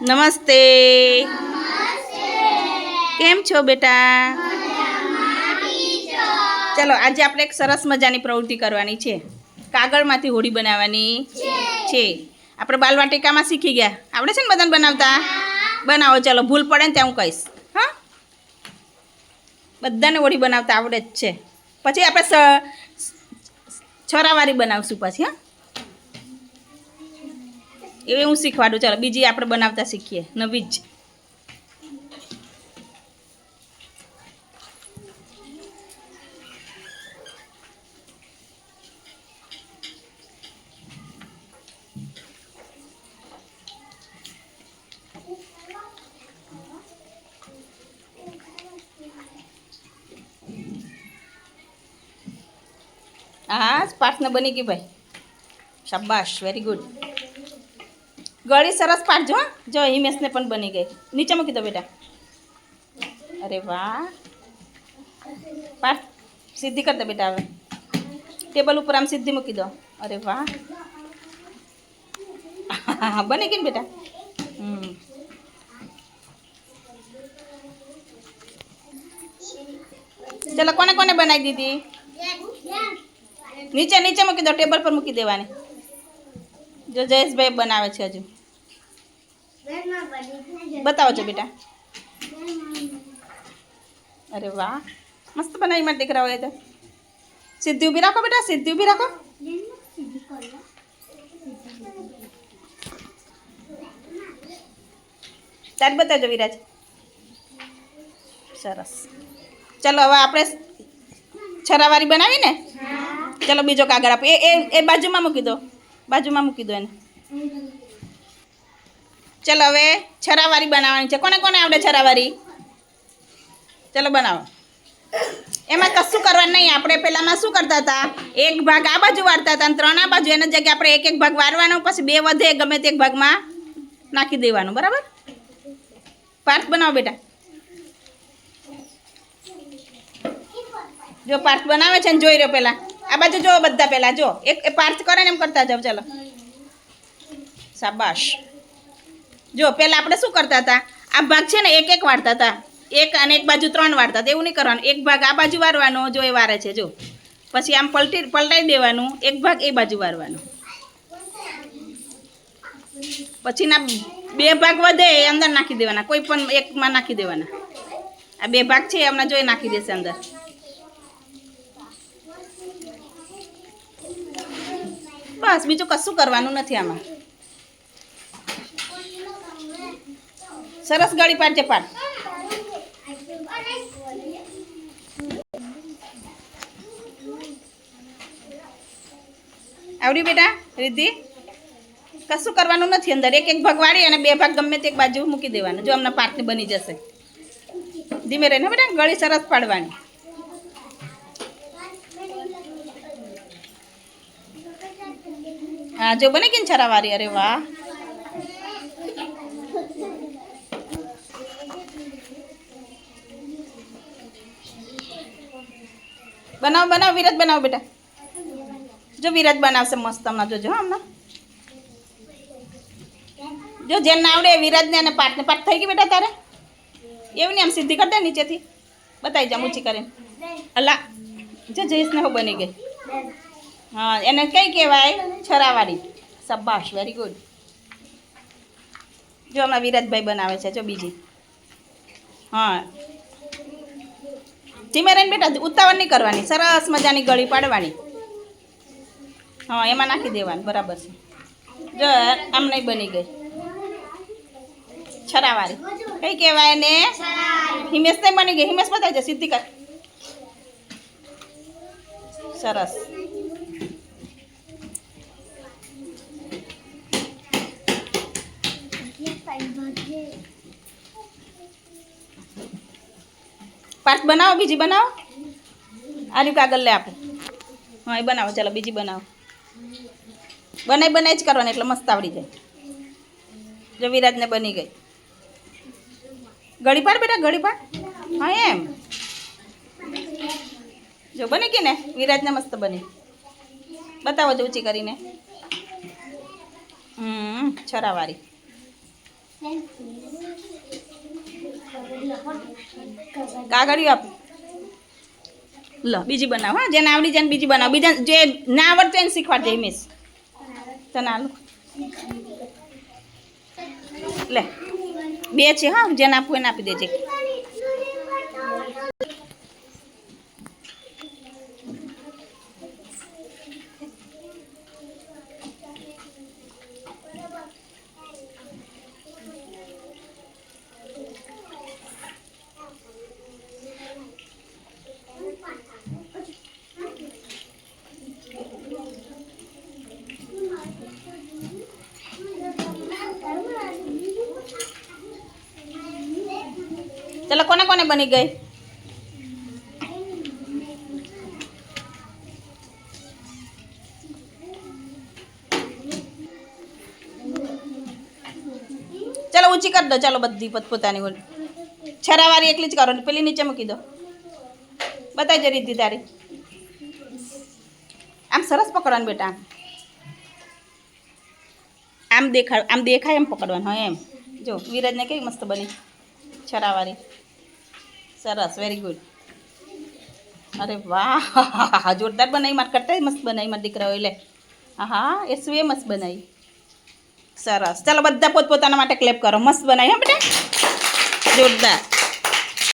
નમસ્તે. કેમ છો બેટા? ચલો, આજે આપણે એક સરસ મજાની પ્રવૃત્તિ કરવાની છે. કાગળમાંથી હોડી બનાવવાની છે. આપણે બાલવાટિકામાં શીખી ગયા. આપણે છે ને બધાને બનાવતા? બનાવો, ચલો, ભૂલ પડે ને ત્યાં હું કહીશ. હા? બધાને હોડી બનાવતા આવડે જ છે. પછી આપણે છરાવારી બનાવશું પછી, હા? એ હું શીખવાડું. ચાલો, બીજી આપણે બનાવતા શીખીએ. નવી જ. હા પાર્થના બની ગઈ ભાઈ. શાબાશ વેરી ગુડ ગળી સરસ પાડજો. જો હિમેશને પણ બની ગઈ. નીચે મૂકી દો બેટા. અરે વાહ. પાડ. સીધી કરી દો બેટા હવે. ટેબલ ઉપર આમ સીધી મૂકી દો. અરે વાહ. બની ગઈ ને બેટા? હમ. ચલો, કોને કોને બનાવી દીધી? નીચે નીચે મૂકી દો. ટેબલ પર મૂકી દેવાની. જો જયેશભાઈ બનાવે છે હજુ. બતાવો છો બેટા. અરે વાહ. મસ્ત બનાવી મારા દીકરાઓએ તો. સીધી ઊભી રાખો બેટા સીધી ઊભી રાખો. ચાલ બતાવજો વિરાજ. સરસ. ચલો હવે આપણે છરાવારી બનાવી ને ચલો બીજો કાગળ આપો. એ એ એ બાજુમાં મૂકી દો. બાજુમાં મૂકી દો એને. ચલો હવે છરાવારી બનાવવાની છે. કોને કોને આવડે છરાવારી? ચલો બનાવો. એમાં કશું કરવાનું નહીં. આપણે પહેલાંમાં શું કરતા હતા? એક ભાગ આ બાજુ વાળતા હતા અને ત્રણ આ બાજુ. એના જગ્યાએ આપણે એક એક ભાગ વારવાનો, પછી બે વધે, ગમે તે એક ભાગમાં નાખી દેવાનું. બરાબર? પાર્થ બનાવો બેટા. જો પાર્થ બનાવે છે ને જોઈ રહ્યો પહેલાં. આ બાજુ જો બધા પહેલાં. જો. એક પાર્થ કરે ને એમ કરતા જાઓ. ચાલો. શાબાશ. જો, પહેલાં આપણે શું કરતા હતા? આ ભાગ છે ને એક એક વાળતા હતા. એક અને એક બાજુ ત્રણ વાળતા હતા. એવું નહીં કરવાનું. એક ભાગ આ બાજુ વારવાનો, જો એ વારે છે, જો. પછી આમ પલટી, પલટાઈ દેવાનું. એક ભાગ એ બાજુ વારવાનો. પછીના બે ભાગ વધે, એ અંદર નાખી દેવાના. કોઈ પણ એકમાં નાખી દેવાના. આ બે ભાગ છે હમણાં જોઈ નાખી દેશે અંદર. બસ, બીજું કશું કરવાનું નથી આમાં. સરસ ગળી પાડજે પાડ. આવડી બેટા, રિદ્ધિ? કશું કરવાનું નથી અંદર. એક એક ભાગ વાળી અને બે ભાગ ગમે તે એક બાજુ મૂકી દેવાનું. જો હમણાં પાટની બની જશે. ધીમે રહીને બેટા, ગળી સરસ પાડવાની. હા, જો બને કે છરાવારી અરે વાહ. બનાવો, બનાવ વિરાજ બનાવો બેટા. જો વિરાજ બનાવશે મસ્ત હમણાં, જોજો હમણાં. જો જેને આવડે વિરાજને અને પાટને પાટ થઈ ગઈ બેટા તારે? એવું નહીં, આમ સીધી કરી નીચેથી. બતાવી જા ઊંચી કરીને. અલા, જો જયેશને હો બની ગઈ. હા, એને કઈ કહેવાય? છરાવાળી સબાશ વેરી ગુડ જો હમણાં વિરાજભાઈ બનાવે છે, જો બીજી. હા. ધીમે રહીને બેટા ઉતાવળ નહીં કરવાની, સરસ મજાની ગળી પાડવાની. હા, એમાં નાખી દેવાનું, બરાબર છે. જો, આમ નહીં બની ગઈ. છરાવાળી. કઈ કહેવાય ને હિમેશ નહીં બની ગઈ. હિમેશ બતાવી છે સીધી કર. સરસ. પાર્થ બનાવો, બીજી બનાવો? આર્યું કાગળ લે આપો. હા, એ બનાવો, ચાલો, બીજી બનાવો. બનાવી બનાવી જ કરવાની, એટલે મસ્ત આવડી જાય. જો વિરાજને બની ગઈ. ઘડી પાડ બેટા ઘડી પાડ હા, એમ. જો બની ગઈ ને, વિરાજને મસ્ત બની. બતાવો જો ઊંચી કરીને. હમ, છરાવાળી. કાગળિયું આપ. લ, બીજી બનાવ, હા, જેને આવડી જાય બીજી બનાવ. બીજા જે ના આવડતું એને શીખવાડજે મિસ તને આલું. લે, બે છે, હા, જેને આપવું એને આપી દેજે. ચલો, કોને કોને બની ગઈ? ચલો, ઊંચી કરી દો. ચાલો, બધી પોતપોતાની છરાવાળી એકલી જ કરો. ને પેલી નીચે મૂકી દો. બતાવી રીતિ તારી. આમ સરસ પકડવાનું બેટા. આમ દેખાય આમ દેખાય એમ પકડવાનું હોય એમ. જો, વિરાજને કેવી મસ્ત બની. છરાવાળી. સરસ વેરી ગુડ અરે વાહ, જોરદાર બનાવી મારે કરતા મસ્ત બનાવી મારા દીકરાઓ લે હા એ એ મસ્ત બનાવી સરસ. ચાલો, બધા પોતપોતાના માટે ક્લેપ કરો. મસ્ત બનાવી હા, બેટા. જોરદાર.